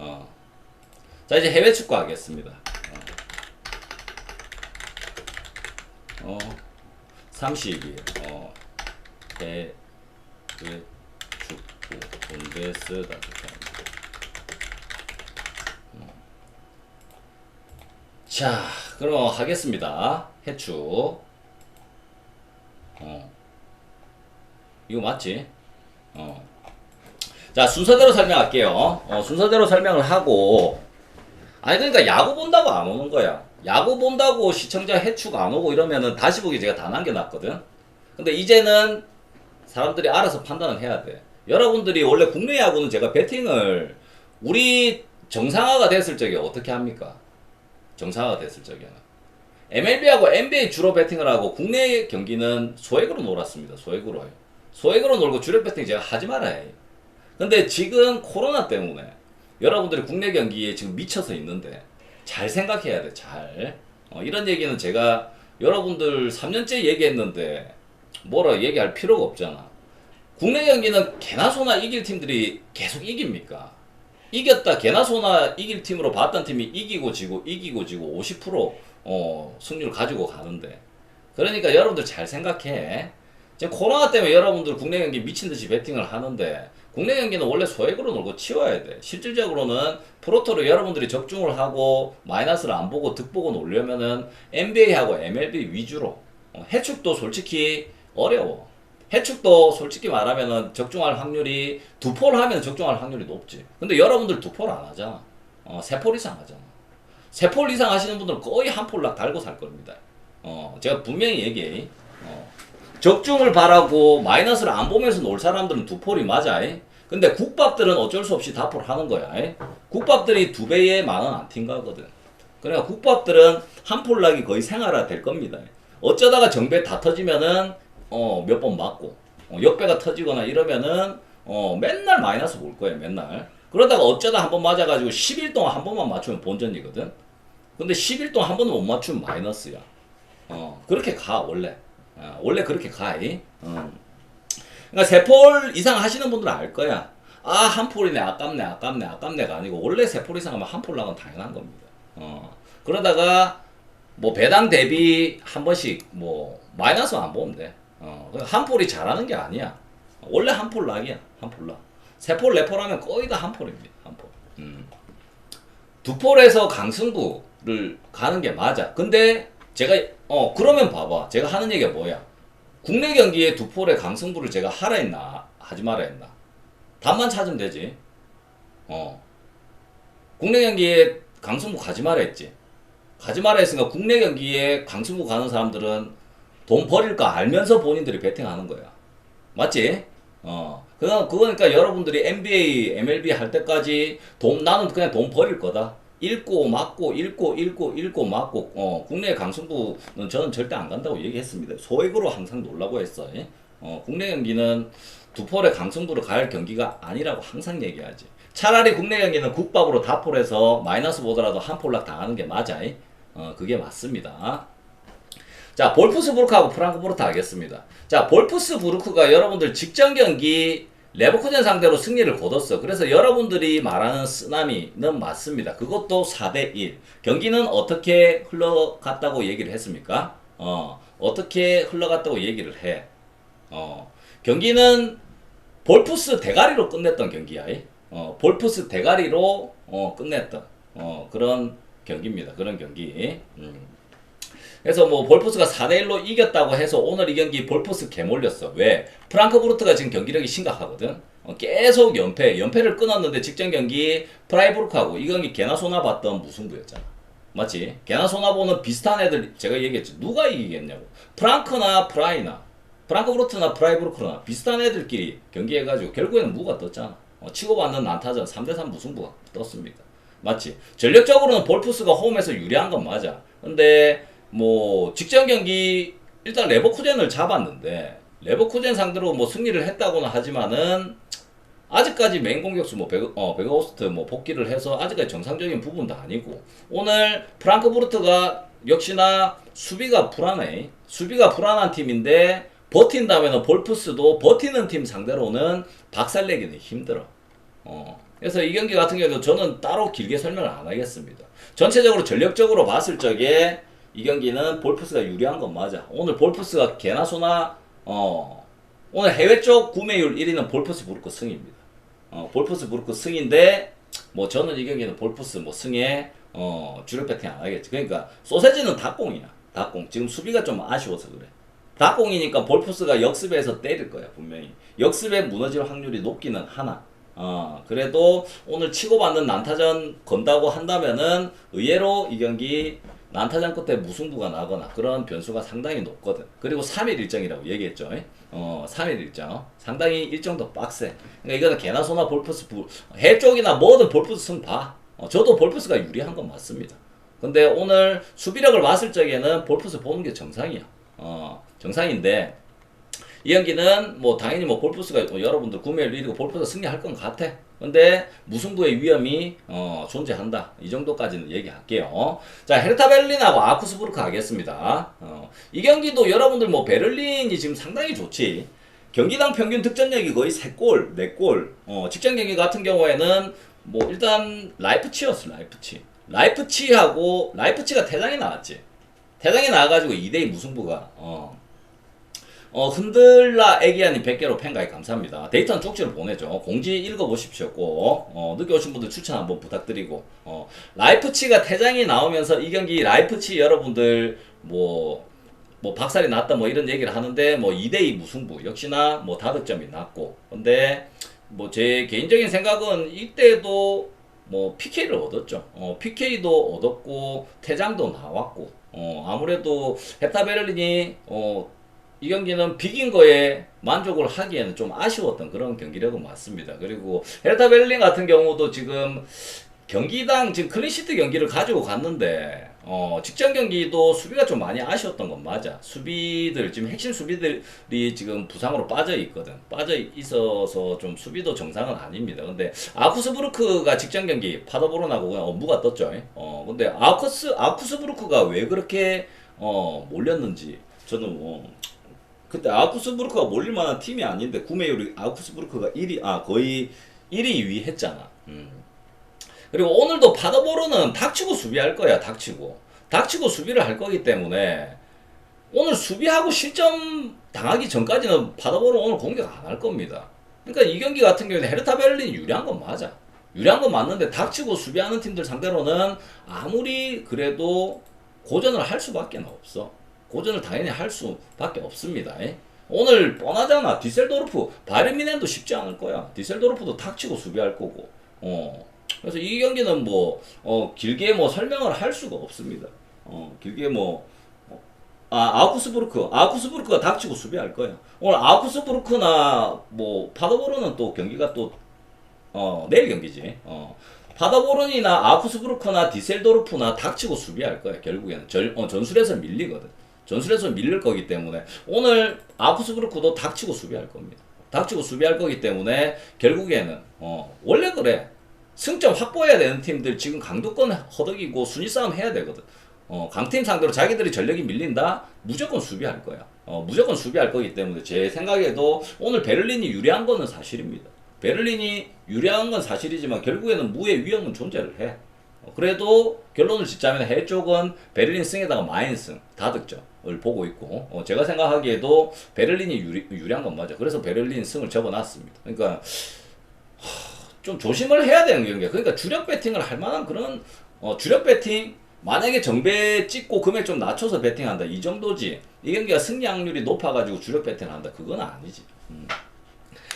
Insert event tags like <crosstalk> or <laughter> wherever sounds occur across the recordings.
어. 자 이제 해외 축구 하겠습니다. 어, 어 32. 어, 해외 축구 본데스다. 어. 자, 그럼 하겠습니다. 해축. 어. 이거 맞지? 어. 자, 순서대로 설명할게요. 어, 순서대로 설명을 하고. 아니, 그러니까 야구 본다고 안 오는 거야. 야구 본다고 시청자 해축 안 오고 이러면은 다시 보기 제가 다 남겨놨거든. 근데 이제는 사람들이 알아서 판단을 해야 돼. 여러분들이 원래 국내 야구는 제가 배팅을 우리 정상화가 됐을 적에 어떻게 합니까? 정상화가 됐을 적에는. MLB하고 NBA 주로 배팅을 하고 국내 경기는 소액으로 놀았습니다. 소액으로 요 소액으로 놀고 주력 배팅 제가 하지 말아야 해요. 근데 지금 코로나 때문에 여러분들이 국내 경기에 지금 미쳐서 있는데 잘 생각해야 돼, 잘. 어, 이런 얘기는 제가 여러분들 3년째 얘기했는데 뭐라 얘기할 필요가 없잖아. 국내 경기는 개나 소나 이길 팀들이 계속 이깁니까? 이겼다 개나 소나 이길 팀으로 봤던 팀이 이기고 지고 이기고 지고 50% 어, 승률 가지고 가는데 그러니까 여러분들 잘 생각해. 지금 코로나 때문에 여러분들 국내 경기 미친 듯이 베팅을 하는데 국내 경기는 원래 소액으로 놀고 치워야 돼. 실질적으로는 프로토로 여러분들이 적중을 하고 마이너스를 안 보고 득보고 놀려면은 NBA하고 MLB 위주로 어, 해축도 솔직히 어려워. 해축도 솔직히 말하면은 적중할 확률이 두 폴 하면 적중할 확률이 높지. 근데 여러분들 두 폴 안 하잖아. 어, 세 폴 이상 하잖아. 세 폴 이상 하시는 분들은 거의 한 폴락 달고 살 겁니다. 어, 제가 분명히 얘기해. 어, 적중을 바라고 마이너스를 안 보면서 놀 사람들은 두 폴이 맞아. 이. 근데 국밥들은 어쩔 수 없이 다폴 하는 거야. 이. 국밥들이 두만원안 튄가거든. 그러니까 국밥들은 한 폴락이 거의 생활화 될 겁니다. 어쩌다가 정배 다 터지면은 어, 몇 번 맞고 어, 역배가 터지거나 이러면은 어, 맨날 마이너스 볼 거예요. 맨날. 그러다가 어쩌다 한 번 맞아가지고 10일 동안 한 번만 맞추면 본전이거든. 근데 10일 동안 한 번도 못 맞추면 마이너스야. 어, 그렇게 가 원래. 어, 원래 그렇게 가. 이. 어. 그러니까 세폴 이상 하시는 분들은 알 거야. 아, 한 폴이네, 아깝네, 아깝네, 아깝네가 아니고, 원래 세폴 이상 하면 한 폴 나건 당연한 겁니다. 어. 그러다가, 뭐, 배당 대비 한 번씩, 뭐, 마이너스 안 보면 돼. 어. 한 폴이 잘하는 게 아니야. 원래 한 폴 락이야, 한 폴 락. 세 폴, 네폴 하면 거의 다 한 폴입니다, 한 폴. 음. 두 폴에서 강승부를 가는 게 맞아. 근데, 제가, 어, 그러면 봐봐. 제가 하는 얘기가 뭐야. 국내 경기에 두 폴의 강승부를 제가 하라 했나? 하지 마라 했나? 답만 찾으면 되지. 어. 국내 경기에 강승부 가지 마라 했지. 가지 마라 했으니까 국내 경기에 강승부 가는 사람들은 돈 버릴 거 알면서 본인들이 베팅하는 거야. 맞지? 어. 그건 그거니까 여러분들이 NBA, MLB 할 때까지 돈 나는 그냥 돈 버릴 거다 읽고 맞고 읽고 읽고 읽고 맞고 어, 국내 강승부는 저는 절대 안 간다고 얘기했습니다. 소액으로 항상 놀라고 했어. 예? 어, 국내 경기는 두 폴의 강승부로 갈 경기가 아니라고 항상 얘기하지. 차라리 국내 경기는 국밥으로 다 폴해서 마이너스 보더라도 한 폴락 당하는 게 맞아. 예? 어, 그게 맞습니다. 자, 볼프스부르크하고 프랑크푸르트 하겠습니다. 자, 볼프스부르크가 여러분들 직전 경기 레버쿠젠 상대로 승리를 거뒀어. 그래서 여러분들이 말하는 쓰나미는 맞습니다. 그것도 4대1. 경기는 어떻게 흘러갔다고 얘기를 했습니까? 어, 어떻게 흘러갔다고 얘기를 해. 어, 경기는 볼프스 대가리로 끝냈던 경기야. 이. 어, 볼프스 대가리로 어, 끝냈던 어, 그런 경기입니다. 그런 경기. 음. 그래서 뭐 볼프스가 4대 1로 이겼다고 해서 오늘 이 경기 볼프스 개몰렸어. 왜? 프랑크푸르트가 지금 경기력이 심각하거든. 어, 계속 연패, 연패를 끊었는데 직전 경기 프라이부르크하고 이 경기 개나 소나 봤던 무승부였잖아. 맞지? 개나 소나 보는 비슷한 애들 제가 얘기했지. 누가 이기겠냐고. 프랑크나 프라이나 프랑크푸르트나 프라이부르크나 비슷한 애들끼리 경기해가지고 결국에는 무가 떴잖아. 어, 치고받는 난타전 3대3 무승부가 떴습니다. 맞지? 전력적으로는 볼프스가 홈에서 유리한 건 맞아. 근데 뭐 직전 경기 일단 레버쿠젠을 잡았는데 레버쿠젠 상대로 뭐 승리를 했다고는 하지만은 아직까지 메인 공격수 뭐 베그, 어, 베그호스트 뭐 복귀를 해서 아직까지 정상적인 부분도 아니고 오늘 프랑크푸르트가 역시나 수비가 불안해 수비가 불안한 팀인데 버틴다면은 볼프스도 버티는 팀 상대로는 박살내기는 힘들어 어 그래서 이 경기 같은 경우도 저는 따로 길게 설명을 안 하겠습니다. 전체적으로 전력적으로 봤을 적에 이 경기는 볼프스가 유리한 건 맞아. 오늘 볼프스가 개나 소나 어 오늘 해외 쪽 구매율 1위는 볼프스 부르크 승입니다. 어 볼프스 부르크 승인데 뭐 저는 이 경기는 볼프스 뭐 승에 어 주력 배팅 안 하겠지. 그러니까 소세지는 닭공이야. 닭공. 지금 수비가 좀 아쉬워서 그래. 닭공이니까 볼프스가 역습에서 때릴 거야 분명히. 역습에 무너질 확률이 높기는 하나. 어, 그래도 오늘 치고받는 난타전 건다고 한다면은 의외로 이 경기 난타전 끝에 무승부가 나거나 그런 변수가 상당히 높거든. 그리고 3일 일정이라고 얘기했죠. 어, 3일 일정. 상당히 일정도 빡세. 그러니까 이거는 개나 소나 볼프스 부, 해 쪽이나 뭐든 볼프스 승 봐. 어, 저도 볼프스가 유리한 건 맞습니다. 근데 오늘 수비력을 봤을 적에는 볼프스 보는 게 정상이야. 어, 정상인데 이 경기는 뭐 당연히 뭐 볼프스가 뭐 여러분들 구매율 1위고 볼프스가 승리할 건 같아. 근데 무승부의 위험이 어, 존재한다. 이 정도까지는 얘기할게요. 자 헤르타 베를린하고 아쿠스부르크 하겠습니다. 어, 이 경기도 여러분들 뭐 베를린이 지금 상당히 좋지. 경기당 평균 득점력이 거의 3골, 4골. 어, 직전 경기 같은 경우에는 뭐 일단 라이프치였어 라이프치. 라이프치하고 라이프치가 대장이 나왔지. 대장이 나와가지고 2대2 무승부가 어, 어, 흔들라 애기야님 100개로 팬가입 감사합니다. 데이터는 쪽지로 보내죠. 공지 읽어보십시오. 꼭. 어, 늦게 오신 분들 추천 한번 부탁드리고. 어, 라이프치가 퇴장이 나오면서 이 경기 라이프치 여러분들 뭐, 뭐 박살이 났다 뭐 이런 얘기를 하는데 뭐 2대2 무승부 역시나 뭐 다득점이 났고. 근데 뭐 제 개인적인 생각은 이때도 뭐 PK를 얻었죠. 어, PK도 얻었고 퇴장도 나왔고. 어, 아무래도 헤타 베를린이 어, 이 경기는 비긴 거에 만족을 하기에는 좀 아쉬웠던 그런 경기력은 맞습니다. 그리고 헤르타 베를린 같은 경우도 지금 경기당 지금 클린시트 경기를 가지고 갔는데 어, 직전 경기도 수비가 좀 많이 아쉬웠던 건 맞아. 수비들 지금 핵심 수비들이 지금 부상으로 빠져 있거든. 빠져 있어서 좀 수비도 정상은 아닙니다. 근데 아쿠스부르크가 직전 경기 파더보론하고 그냥 업무가 떴죠. 어, 근데 아쿠스 아쿠스부르크가 왜 그렇게 어, 몰렸는지 저는 뭐 그때 아우크스부르크가 몰릴 만한 팀이 아닌데 구매율이 아우크스부르크가 1위 아 거의 1위 2위 했잖아. 음. 그리고 오늘도 파더보르는 닥치고 수비할 거야. 닥치고 닥치고 수비를 할 거기 때문에 오늘 수비하고 실점 당하기 전까지는 파더보르 오늘 공격 안 할 겁니다. 그러니까 이 경기 같은 경우는 헤르타 베를린이 유리한 건 맞아. 유리한 건 맞는데 닥치고 수비하는 팀들 상대로는 아무리 그래도 고전을 할 수밖에 없어. 고전을 당연히 할 수밖에 없습니다. 예? 오늘 뻔하잖아. 디셀도르프, 바르미넨도 쉽지 않을 거야. 디셀도르프도 탁치고 수비할 거고. 어. 그래서 이 경기는 뭐, 어, 길게 뭐 설명을 할 수가 없습니다. 어, 길게 뭐, 어, 아, 아우쿠스부르크. 아우쿠스부르크가 닥치고 수비할 거야. 오늘 아우쿠스부르크나 뭐, 파더보르는 또 경기가 또, 어, 내일 경기지. 어. 파더보른이나 아우쿠스부르크나 디셀도르프나 닥치고 수비할 거야, 결국에는. 절, 어, 전술에서 밀리거든. 전술에서 밀릴 거기 때문에 오늘 아쿠스부르크도 닥치고 수비할 겁니다. 닥치고 수비할 거기 때문에 결국에는 어, 원래 그래 승점 확보해야 되는 팀들 지금 강도권 허덕이고 순위 싸움 해야 되거든. 어, 강팀 상대로 자기들이 전력이 밀린다 무조건 수비할 거야. 어, 무조건 수비할 거기 때문에 제 생각에도 오늘 베를린이 유리한 거는 사실입니다. 베를린이 유리한 건 사실이지만 결국에는 무의 위험은 존재를 해. 어, 그래도 결론을 짓자면 해 쪽은 베를린 승에다가 마인 승 다득점 을 보고 있고 어, 제가 생각하기에도 베를린이 유리, 유리한 건 맞아. 그래서 베를린 승을 접어놨습니다. 그러니까 하, 좀 조심을 해야 되는 경기야. 그러니까 주력 배팅을 할 만한 그런 어, 주력 배팅 만약에 정배 찍고 금액 좀 낮춰서 배팅한다 이 정도지. 이 경기가 승리 확률이 높아가지고 주력 배팅을 한다 그건 아니지. 음.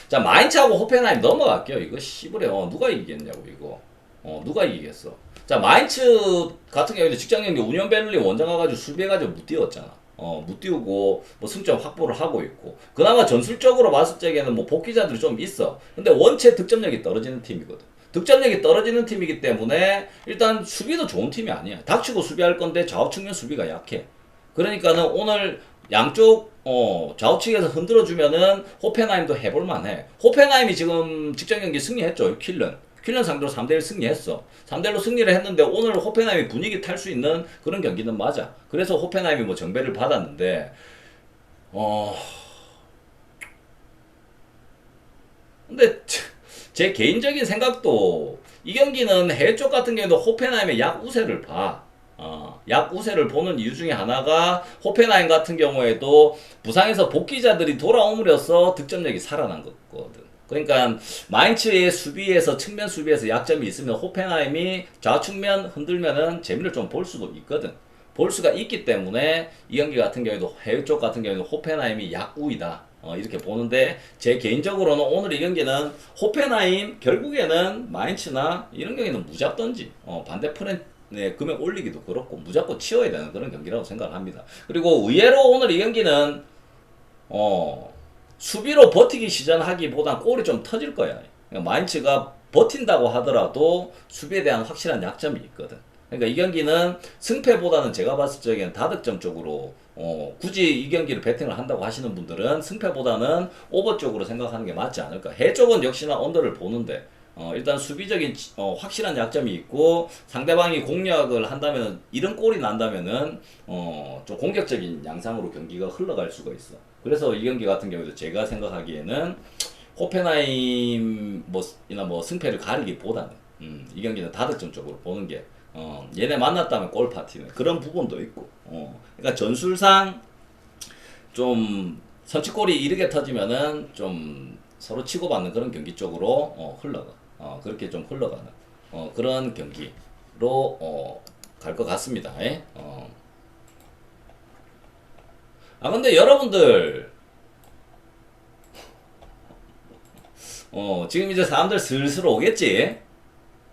자 마인츠하고 호펜하임 넘어갈게요. 이거 씨부레 어, 누가 이기겠냐고 이거. 어 누가 이기겠어. 자 마인츠 같은 경우에 직장 경기 운영 베를린 원정 가가지고 수비해가지고 못 뛰었잖아. 어, 못 띄우고 뭐 승점 확보를 하고 있고 그나마 전술적으로 봤을 적에는 뭐 복귀자들이 좀 있어. 근데 원체 득점력이 떨어지는 팀이거든. 득점력이 떨어지는 팀이기 때문에 일단 수비도 좋은 팀이 아니야. 닥치고 수비할 건데 좌우 측면 수비가 약해. 그러니까는 오늘 양쪽 어, 좌우측에서 흔들어 주면은 호펜하임도 해볼 만 해. 호펜하임이 지금 직전 경기 승리했죠. 킬런. 킬런 상대로 3대1 승리했어. 3대1로 승리를 했는데 오늘 호펜하임이 분위기 탈 수 있는 그런 경기는 맞아. 그래서 호펜하임이 뭐 정배를 받았는데 어 근데 제 개인적인 생각도 이 경기는 해외 쪽 같은 경우도 호펜하임의 약 우세를 봐. 어, 약 우세를 보는 이유 중에 하나가 호펜하임 같은 경우에도 부상에서 복귀자들이 돌아옴으로써 득점력이 살아난 거거든. 그러니까 마인츠의 수비에서 측면 수비에서 약점이 있으면 호펜하임이 좌측면 흔들면은 재미를 좀 볼 수도 있거든. 볼 수가 있기 때문에 이 경기 같은 경우에도 해외 쪽 같은 경우에도 호펜하임이 약우이다. 어, 이렇게 보는데 제 개인적으로는 오늘 이 경기는 호펜하임 결국에는 마인츠나 이런 경기는 무잡던지 어, 반대편에 네, 금액 올리기도 그렇고 무조건 치워야 되는 그런 경기라고 생각합니다. 그리고 의외로 오늘 이 경기는 어, 수비로 버티기 시전하기보단 골이 좀 터질 거야. 그러니까 마인츠가 버틴다고 하더라도 수비에 대한 확실한 약점이 있거든. 그러니까 이 경기는 승패보다는 제가 봤을 적에는 다득점 쪽으로 어, 굳이 이 경기를 배팅을 한다고 하시는 분들은 승패보다는 오버 쪽으로 생각하는 게 맞지 않을까. 해 쪽은 역시나 언더를 보는데 어, 일단 수비적인 치- 어, 확실한 약점이 있고 상대방이 공략을 한다면 이런 골이 난다면은 어, 좀 공격적인 양상으로 경기가 흘러갈 수가 있어. 그래서 이 경기 같은 경우도 제가 생각하기에는 호펜하임 뭐 이나 뭐 승패를 가리기보다는 음, 이 경기는 다득점 쪽으로 보는 게 어, 얘네 만났다면 골 파티는 그런 부분도 있고 어, 그러니까 전술상 좀 선취골이 이르게 터지면은 좀 서로 치고받는 그런 경기 쪽으로 어, 흘러가 어, 그렇게 좀 흘러가는 어, 그런 경기로 어, 갈 것 같습니다. 예? 어. 아 근데 여러분들 어, 지금 이제 사람들 슬슬 오겠지?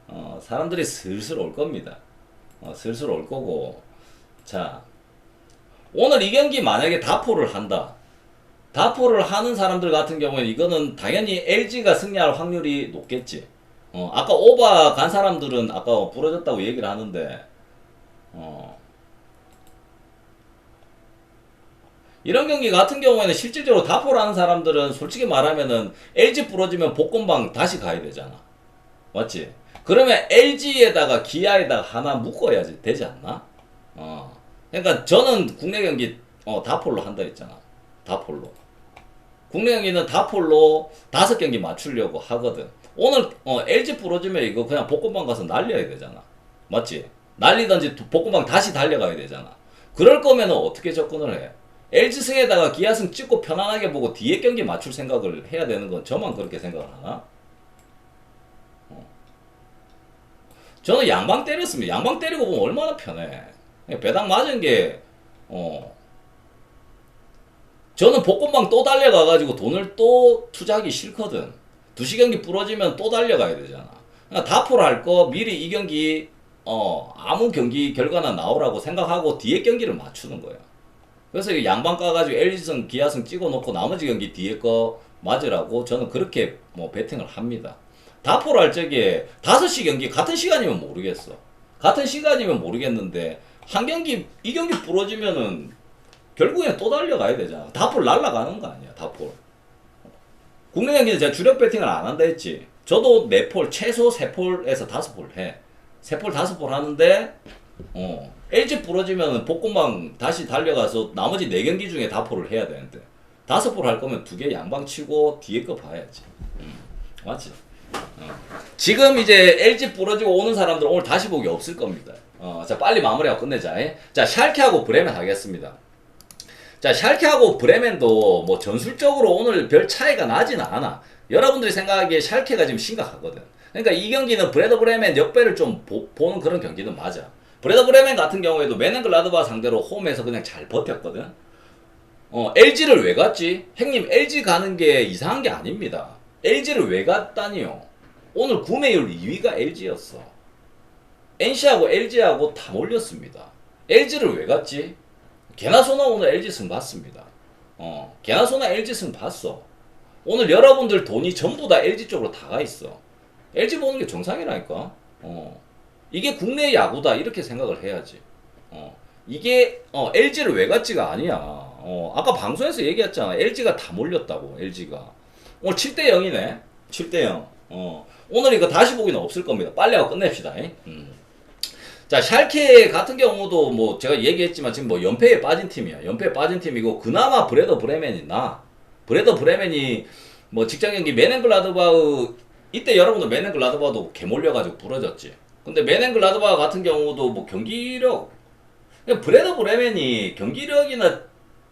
어, 사람들이 슬슬 올 겁니다. 어, 슬슬 올 거고. 자, 오늘 이 경기 만약에 다포를 한다. 다포를 하는 사람들 같은 경우에는 이거는 당연히 LG가 승리할 확률이 높겠지. 어, 아까 오바 간 사람들은 아까 부러졌다고 얘기를 하는데, 어, 이런 경기 같은 경우에는 실질적으로 다포를 하는 사람들은 솔직히 말하면은 LG 부러지면 복권방 다시 가야 되잖아. 맞지? 그러면 LG에다가 기아에다가 하나 묶어야지 되지 않나? 어. 그러니까 저는 국내 경기 어, 다폴로 한다 했잖아. 다폴로. 국내 경기는 다폴로 다섯 경기 맞추려고 하거든. 오늘 어, LG 부러지면 이거 그냥 복권방 가서 날려야 되잖아. 맞지? 날리든지 복권방 다시 달려가야 되잖아. 그럴 거면은 어떻게 접근을 해? LG 승에다가 기아승 찍고 편안하게 보고 뒤에 경기 맞출 생각을 해야 되는 건 저만 그렇게 생각을 하나? 저는 양방 때렸습니다. 양방 때리고 보면 얼마나 편해. 배당 맞은 게, 어. 저는 복권방 또 달려가가지고 돈을 또 투자하기 싫거든. 두시 경기 부러지면 또 달려가야 되잖아. 그러니까 다포를 할거 미리 이 경기, 어, 아무 경기 결과나 나오라고 생각하고 뒤에 경기를 맞추는 거야. 그래서 이 양방 까가지고 LG승, 기아승 찍어놓고 나머지 경기 뒤에 거 맞으라고 저는 그렇게 뭐 배팅을 합니다. 다포를 할 적에 5시 경기 같은 시간이면 모르겠어. 같은 시간이면 모르겠는데 한 경기 이 경기 부러지면은 결국엔 또 달려가야 되잖아. 다포를 날라가는 거 아니야, 다포. 국내 경기는 제가 주력 배팅을 안 한다 했지. 저도 네 폴, 최소 세 폴에서 다섯 폴 해. 세 폴, 다섯 폴 하는데, 어, LG 부러지면 복권방 다시 달려가서 나머지 네 경기 중에 다 포를 해야 되는데, 다섯 폴할 거면 두 개 양방 치고 뒤에 거 봐야지. 음, 맞지? 어. 지금 이제 LG 부러지고 오는 사람들 오늘 다시 보기 없을 겁니다. 어, 자, 빨리 마무리하고 끝내자. 예? 자, 샬케하고 브레멘 하겠습니다. 자, 샬케하고 브레멘도 뭐 전술적으로 오늘 별 차이가 나지는 않아. 여러분들이 생각하기에 샬케가 지금 심각하거든. 그러니까 이 경기는 브레더 브레멘 역배를 좀 보, 는 그런 경기는 맞아. 브레더 브레멘 같은 경우에도 메넨글라드바 상대로 홈에서 그냥 잘 버텼거든. 어, LG를 왜 갔지? 형님, LG 가는 게 이상한 게 아닙니다. LG를 왜 갔다니요? 오늘 구매율 2위가 LG였어. NC하고 LG하고 다 몰렸습니다. LG를 왜 갔지? 개나 소나 오늘 LG 승 봤습니다. 어, 개나 소나 LG 승 봤어. 오늘 여러분들 돈이 전부 다 LG 쪽으로 다 가 있어. LG 보는 게 정상이라니까. 어, 이게 국내 야구다 이렇게 생각을 해야지. 어, 이게 어, LG를 왜 갔지가 아니야. 어, 아까 방송에서 얘기했잖아. LG가 다 몰렸다고. LG가 오늘 7대 0이네. 7대 0. 어, 오늘 이거 다시 보기는 없을 겁니다. 빨리 하고 끝냅시다. 잉? 음. 자, 샬케 같은 경우도 뭐 제가 얘기했지만 지금 뭐 연패에 빠진 팀이야. 연패에 빠진 팀이고 그나마 브레더 브레멘이 나. 브레더 브레멘이 뭐 직장 경기 메넨글라드바흐 이때 여러분들 메넨글라드바도 개몰려가지고 부러졌지. 근데 메넨글라드바 같은 경우도 뭐 경기력, 브레드 브레멘이 경기력이나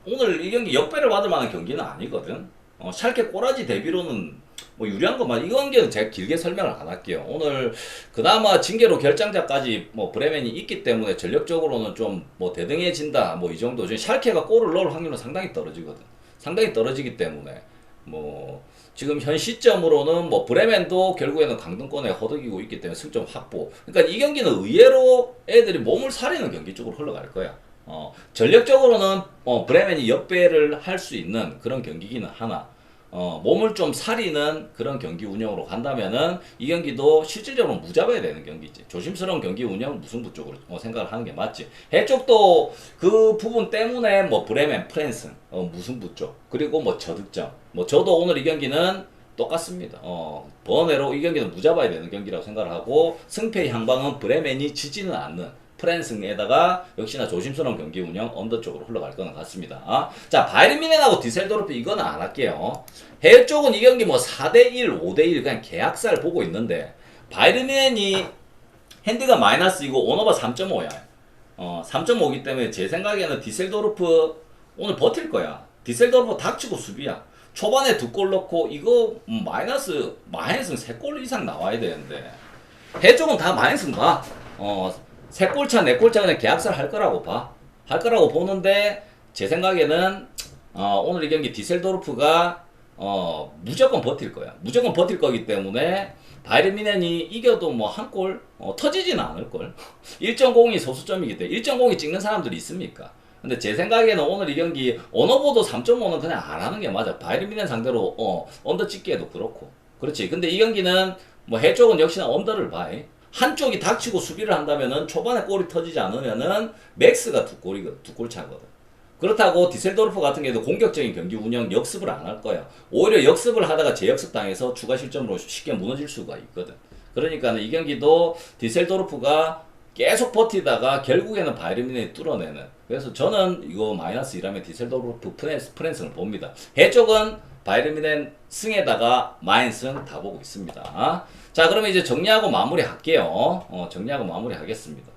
오늘 이 경기 역배를 받을 만한 경기는 아니거든. 어, 샬케 꼬라지 대비로는 뭐 유리한 것만 이 경기는 제가 길게 설명을 안 할게요. 오늘 그나마 징계로 결장자까지 뭐 브레멘이 있기 때문에 전력적으로는 좀 뭐 대등해진다 뭐 이 정도. 지금 샬케가 골을 넣을 확률은 상당히 떨어지거든. 상당히 떨어지기 때문에 뭐 지금 현 시점으로는 뭐 브레멘도 결국에는 강등권에 허덕이고 있기 때문에 승점 확보. 그러니까 이 경기는 의외로 애들이 몸을 사리는 경기 쪽으로 흘러갈 거야. 어, 전력적으로는 어, 브레멘이 역배를 할 수 있는 그런 경기기는 하나. 어, 몸을 좀 사리는 그런 경기 운영으로 간다면은 이 경기도 실질적으로 무잡아야 되는 경기지. 조심스러운 경기 운영 무승부 쪽으로 어, 생각을 하는 게 맞지. 해 쪽도 그 부분 때문에 뭐 브레멘, 프랜스, 어, 무승부 쪽 그리고 뭐 저득점. 뭐 저도 오늘 이 경기는 똑같습니다. 어, 번외로 이 경기는 무잡아야 되는 경기라고 생각을 하고 승패의 향방은 브레멘이 지지는 않는 프랜스에다가 역시나 조심스러운 경기 운영 언더 쪽으로 흘러갈 거는 같습니다. 아, 자 바이르미넨하고 디셀도르프 이거는 안 할게요. 해외 쪽은 이 경기 뭐 4대 1, 5대 1 그냥 계약살 보고 있는데 바이르미넨이 핸드가 마이너스이고 오너바 3.5야. 어, 3.5기 때문에 제 생각에는 디셀도르프 오늘 버틸 거야. 디셀도르프 닥치고 수비야. 초반에 두 골 넣고 이거 음, 마이너스 마이너스 3골 이상 나와야 되는데 해 쪽은 다 마이너스 봐. 어, 세 골차, 네 골차 그냥 계약살 할 거라고 봐. 할 거라고 보는데 제 생각에는 어, 오늘 이 경기 디셀도르프가 어, 무조건 버틸 거야. 무조건 버틸 거기 때문에 바이르미넨이 이겨도 뭐 한골 어, 터지지는 않을 걸. <laughs> 1.0이 소수점이기 때문에 1.0이 찍는 사람들이 있습니까? 근데 제 생각에는 오늘 이 경기 언어보도 3.5는 그냥 안 하는 게 맞아. 바이르미넨 상대로 어, 언더 찍기에도 그렇고. 그렇지. 근데 이 경기는 뭐 해쪽은 역시나 언더를 봐. 한쪽이 닥치고 수비를 한다면은 초반에 골이 터지지 않으면은 맥스가 두 골이 두 골 차거든. 그렇다고 디셀도르프 같은 경우도 공격적인 경기 운영 역습을 안 할 거야. 오히려 역습을 하다가 재역습 당해서 추가 실점으로 쉽게 무너질 수가 있거든. 그러니까 이 경기도 디셀도르프가 계속 버티다가 결국에는 바이르민이 뚫어내는. 그래서 저는 이거 마이너스 1하면 디셀도르프 프랜스, 프랜스를 봅니다. 해 쪽은 바이르민의 승에다가 마인승 다 보고 있습니다. 자, 그러면 이제 정리하고 마무리 할게요. 어, 정리하고 마무리 하겠습니다.